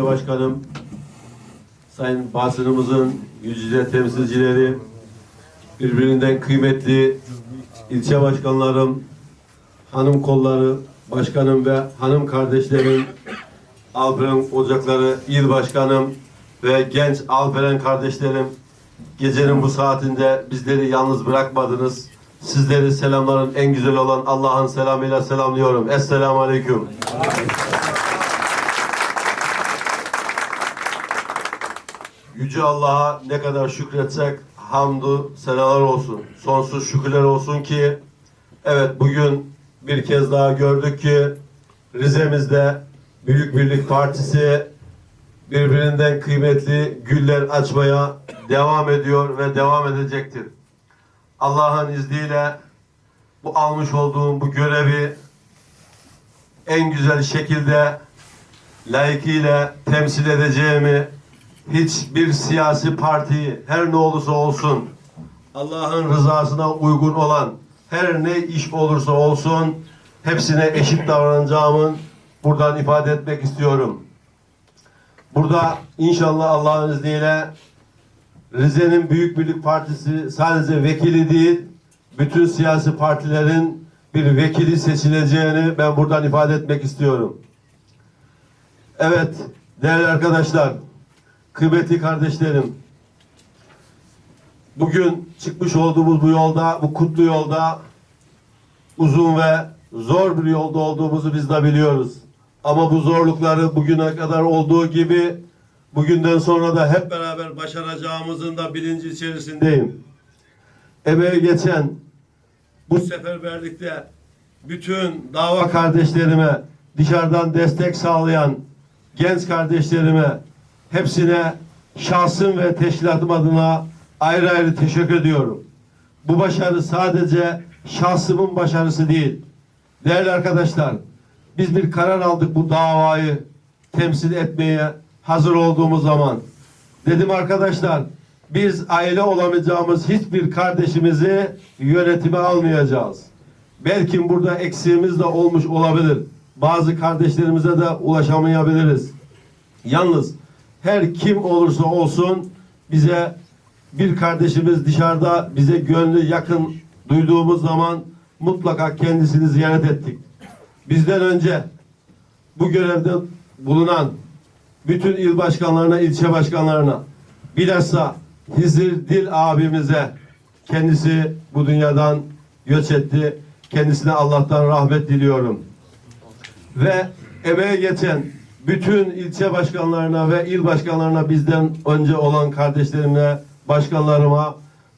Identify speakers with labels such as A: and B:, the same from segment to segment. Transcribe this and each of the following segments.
A: Belediye Başkanım, Sayın basınımızın yüzde temsilcileri, birbirinden kıymetli ilçe başkanlarım, hanım kolları, başkanım ve hanım kardeşlerim, Alperen Ocakları il başkanım ve genç Alperen kardeşlerim, gecenin bu saatinde bizleri yalnız bırakmadınız. Sizleri selamların en güzel olan Allah'ın selamıyla selamlıyorum. Esselamu Aleyküm. Yüce Allah'a ne kadar şükretsek hamdu senalar olsun. Sonsuz şükürler olsun ki evet bugün bir kez daha gördük ki Rize'mizde Büyük Birlik Partisi birbirinden kıymetli güller açmaya devam ediyor ve devam edecektir. Allah'ın izniyle bu almış olduğum bu görevi en güzel şekilde layıkıyla temsil edeceğimi hiçbir siyasi partiyi her ne olursa olsun Allah'ın rızasına uygun olan her ne iş olursa olsun hepsine eşit davranacağımın buradan ifade etmek istiyorum. Burada inşallah Allah'ın izniyle Rize'nin Büyük Birlik Partisi sadece vekili değil, bütün siyasi partilerin bir vekili seçileceğini ben buradan ifade etmek istiyorum. Evet, değerli arkadaşlar, kıymetli kardeşlerim, bugün çıkmış olduğumuz bu yolda, bu kutlu yolda uzun ve zor bir yolda olduğumuzu biz de biliyoruz. Ama bu zorlukları bugüne kadar olduğu gibi bugünden sonra da hep beraber başaracağımızın da bilinci içerisindeyim. Emeği geçen bu seferberlikte bütün dava kardeşlerime, dışarıdan destek sağlayan genç kardeşlerime, hepsine şahsım ve teşkilatım adına ayrı ayrı teşekkür ediyorum. Bu başarı sadece şahsımın başarısı değil. Değerli arkadaşlar, biz bir karar aldık bu davayı temsil etmeye hazır olduğumuz zaman. Dedim arkadaşlar, biz aile olamayacağımız hiçbir kardeşimizi yönetime almayacağız. Belki burada eksiğimiz de olmuş olabilir. Bazı kardeşlerimize de ulaşamayabiliriz. Yalnız her kim olursa olsun bize bir kardeşimiz dışarıda bize gönlü yakın duyduğumuz zaman mutlaka kendisini ziyaret ettik. Bizden önce bu görevde bulunan bütün il başkanlarına, ilçe başkanlarına bilhassa Hizir Dil abimize kendisi bu dünyadan göç etti. Kendisine Allah'tan rahmet diliyorum. Ve emeğe geçen bütün ilçe başkanlarına ve il başkanlarına bizden önce olan kardeşlerime, başkanlarıma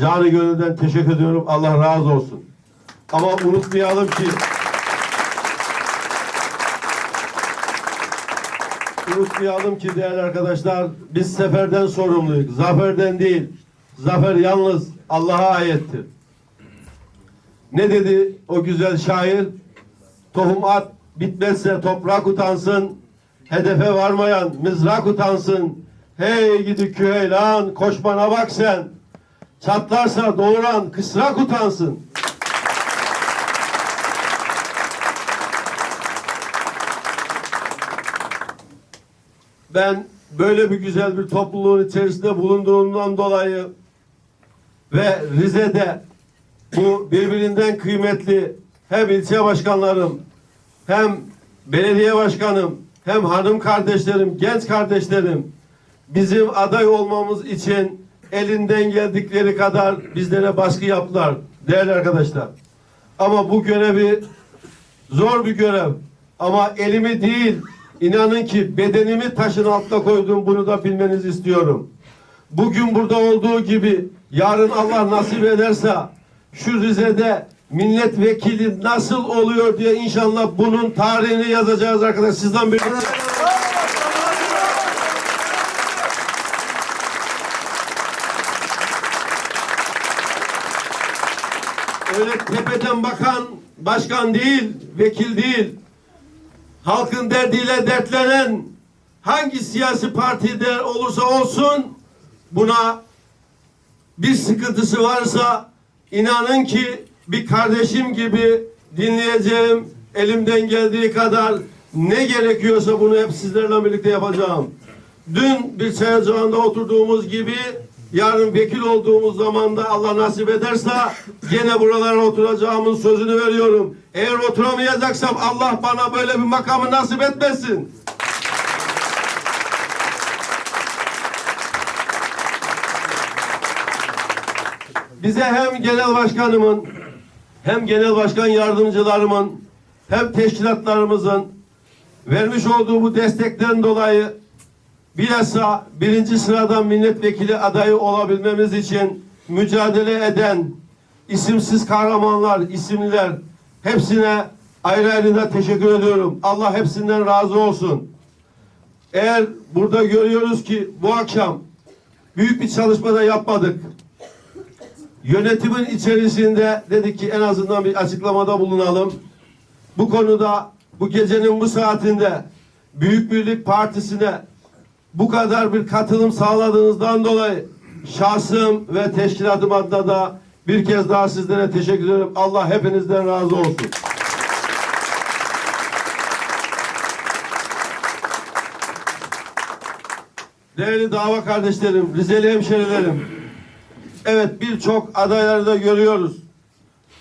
A: canı gönülden teşekkür ediyorum. Allah razı olsun. Ama unutmayalım ki unutmayalım ki değerli arkadaşlar biz seferden sorumluyuz. Zaferden değil. Zafer yalnız Allah'a aittir. Ne dedi o güzel şair? Tohum at bitmezse toprak utansın. Hedefe varmayan mızrak utansın. Hey gidi küheylan koşmana bak sen. Çatlarsa doğuran kısrak utansın. Ben böyle bir güzel bir topluluğun içerisinde bulunduğumdan dolayı ve Rize'de bu birbirinden kıymetli hem ilçe başkanlarım hem belediye başkanım hem hanım kardeşlerim, genç kardeşlerim bizim aday olmamız için elinden geldikleri kadar bizlere baskı yaptılar değerli arkadaşlar. Ama bu görevi zor bir görev. Ama elimi değil, inanın ki bedenimi taşın altına koydum bunu da bilmenizi istiyorum. Bugün burada olduğu gibi yarın Allah nasip ederse şu Rize'de milletvekili nasıl oluyor diye inşallah bunun tarihini yazacağız arkadaşlar sizden birlikte. Öyle tepeden bakan başkan değil, vekil değil. Halkın derdiyle dertlenen hangi siyasi partide olursa olsun buna bir sıkıntısı varsa inanın ki bir kardeşim gibi dinleyeceğim elimden geldiği kadar Ne gerekiyorsa bunu hep sizlerle birlikte yapacağım. Dün bir ocağında oturduğumuz gibi yarın vekil olduğumuz zaman da Allah nasip ederse gene buralara oturacağımın sözünü veriyorum. Eğer oturamayacaksam Allah bana böyle bir makamı nasip etmesin. Bize hem genel başkanımın hem genel başkan yardımcılarımın hem teşkilatlarımızın vermiş olduğu bu destekten dolayı bilhassa birinci sıradan milletvekili adayı olabilmemiz için mücadele eden isimsiz kahramanlar, isimliler hepsine ayrı ayrı teşekkür ediyorum. Allah hepsinden razı olsun. Eğer burada görüyoruz ki bu akşam büyük bir çalışma da yapmadık. Yönetimin içerisinde dedik ki en azından bir açıklamada bulunalım. Bu konuda bu gecenin bu saatinde Büyük Birlik Partisi'ne bu kadar bir katılım sağladığınızdan dolayı şahsım ve teşkilatım adına da bir kez daha sizlere teşekkür ederim. Allah hepinizden razı olsun. Değerli dava kardeşlerim, Rizeli hemşerilerim. Evet birçok adayları da görüyoruz.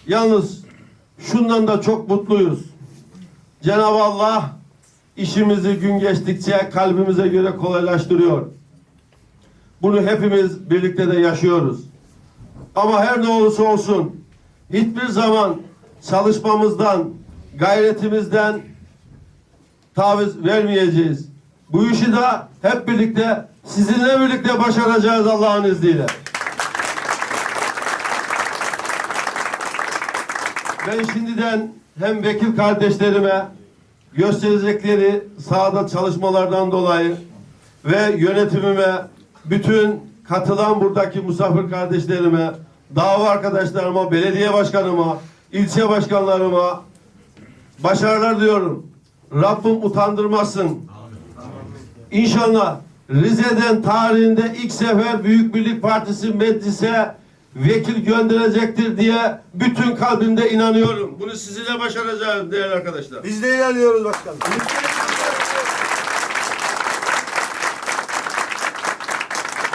A: Yalnız şundan da çok mutluyuz. Cenab-ı Allah işimizi gün geçtikçe kalbimize göre kolaylaştırıyor. Bunu hepimiz birlikte de yaşıyoruz. Ama her ne olursa olsun hiçbir zaman çalışmamızdan, gayretimizden taviz vermeyeceğiz. Bu işi de hep birlikte sizinle birlikte başaracağız Allah'ın izniyle. Ben şimdiden hem vekil kardeşlerime gösterecekleri sahada çalışmalardan dolayı ve yönetimime, bütün katılan buradaki misafir kardeşlerime, dava arkadaşlarıma, belediye başkanıma, ilçe başkanlarıma başarılar diyorum. Rabbim utandırmasın. İnşallah Rize'den tarihinde ilk sefer Büyük Birlik Partisi meclise vekil gönderecektir diye bütün kalbimde inanıyorum. Bunu sizinle başaracağım değerli arkadaşlar.
B: Biz de ilerliyoruz başkanım.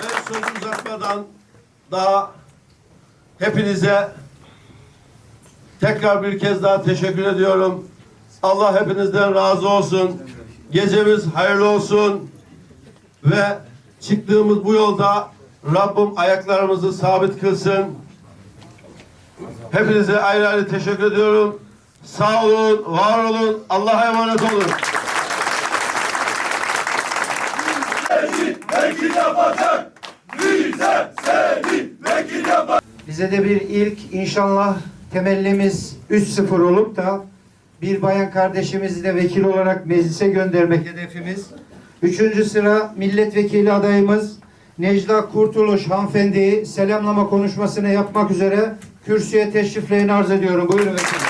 A: Ben sözü uzatmadan daha hepinize tekrar bir kez daha teşekkür ediyorum. Allah hepinizden razı olsun. Gecemiz hayırlı olsun. Ve çıktığımız bu yolda Rabbim ayaklarımızı sabit kılsın. Hepinize ayrı ayrı teşekkür ediyorum. Sağ olun, var olun. Allah'a emanet olun.
C: Bize de bir ilk inşallah temellimiz 3-0 olup da bir bayan kardeşimizi de vekil olarak meclise göndermek hedefimiz. Üçüncü sıra milletvekili adayımız Necla Kurtuluş hanımefendiyi selamlama konuşmasını yapmak üzere kürsüye teşriflerini arz ediyorum. Buyurun vekilim.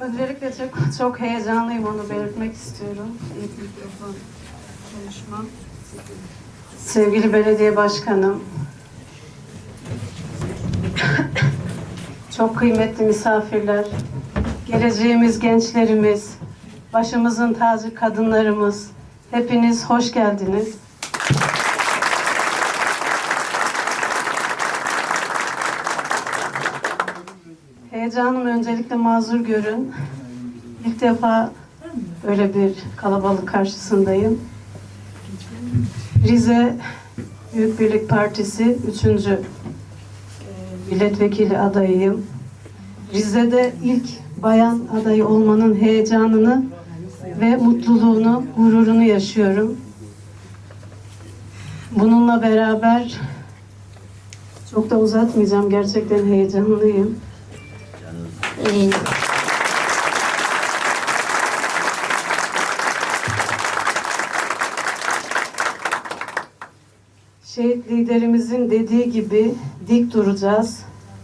D: Öncelikle çok, çok heyecanlıyım onu belirtmek istiyorum. İlk mikrofon konuşmam. Sevgili belediye başkanım, çok kıymetli misafirler, geleceğimiz gençlerimiz, başımızın tacı kadınlarımız, hepiniz hoş geldiniz. Heyecanım öncelikle mazur görün. İlk defa böyle bir kalabalık karşısındayım. Rize Büyük Birlik Partisi 3. milletvekili adayıyım. Rize'de ilk bayan adayı olmanın heyecanını ve mutluluğunu, gururunu yaşıyorum. Bununla beraber çok da uzatmayacağım. Gerçekten heyecanlıyım. Ee, Şehit liderimizin dediği gibi dik duracağız,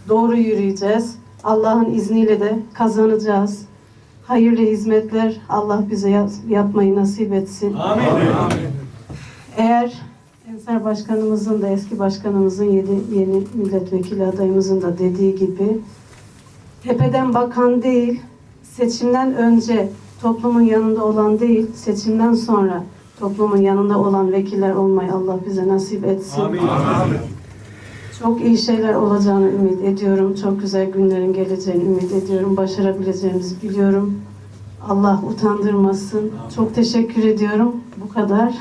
D: doğru yürüyeceğiz. Allah'ın izniyle de kazanacağız. Hayırlı hizmetler Allah bize yap- yapmayı nasip etsin. Eğer Ensar Başkanımızın da eski başkanımızın yedi yeni milletvekili adayımızın da dediği gibi tepeden bakan değil, seçimden önce toplumun yanında olan değil, seçimden sonra toplumun yanında olan vekiller olmayı Allah bize nasip etsin. Çok iyi şeyler olacağını ümit ediyorum. Çok güzel günlerin geleceğini ümit ediyorum. Başarabileceğimizi biliyorum. Allah utandırmasın. Çok teşekkür ediyorum. Bu kadar.